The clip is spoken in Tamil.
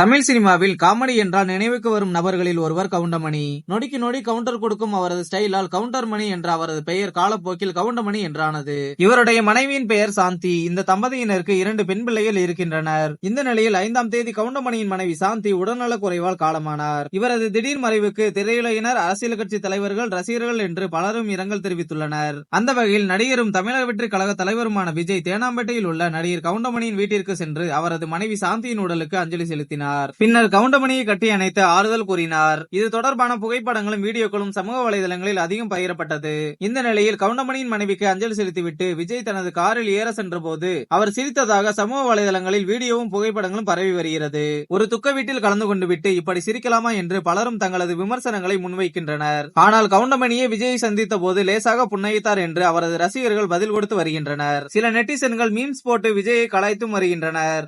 தமிழ் சினிமாவில் காமெடி என்றால் நினைவுக்கு வரும் நபர்களில் ஒருவர் கவுண்டமணி. நொடிக்கு நொடி கவுண்டர் கொடுக்கும் அவரது ஸ்டைலால் கவுண்டர் மணி என்ற அவரது பெயர் காலப்போக்கில் கவுண்டமணி என்றானது. இவருடைய மனைவியின் பெயர் சாந்தி. இந்த தம்பதியினருக்கு இரண்டு பெண் பிள்ளைகள் இருக்கின்றனர். இந்த நிலையில் ஐந்தாம் தேதி கவுண்டமணியின் மனைவி சாந்தி உடல்நலக் குறைவால் காலமானார். இவரது திடீர் மறைவுக்கு திரையுலகினர் அரசியல் கட்சி தலைவர்கள் ரசிகர்கள் என்று பலரும் இரங்கல் தெரிவித்துள்ளனர். அந்த வகையில் நடிகரும் தமிழக வெற்றி கழக தலைவருமான விஜய் தேனாம்பேட்டையில் உள்ள நடிகர் கவுண்டமணியின் வீட்டிற்கு சென்று அவரது மனைவி சாந்தியின் உடலுக்கு அஞ்சலி செலுத்தினார். பின்னர் கவுண்டமணியை கட்டி அணைத்து ஆறுதல் கூறினார். இது தொடர்பான புகைப்படங்களும் வீடியோக்களும் சமூக வலைதளங்களில் அதிகம் பகிரப்பட்டது. இந்த நிலையில் கவுண்டமணியின் மனைவிக்கு அஞ்சலி செலுத்திவிட்டு விஜய் தனது காரில் ஏற சென்றபோது அவர் சிரித்ததாக சமூக வலைதளங்களில் வீடியோவும் புகைப்படங்களும் பரவி வருகிறது. ஒரு துக்க வீட்டில் கலந்து கொண்டு விட்டு இப்படி சிரிக்கலாமா என்று பலரும் தங்களது விமர்சனங்களை முன்வைக்கின்றனர். ஆனால் கவுண்டமணியை விஜய் சந்தித்த போது லேசாக புன்னகித்தார் என்று அவரது ரசிகர்கள் பதில் கொடுத்து வருகின்றனர். சில நெட்டிசன்கள் மீம்ஸ் போட்டு விஜயை கலாய்த்தும் வருகின்றனர்.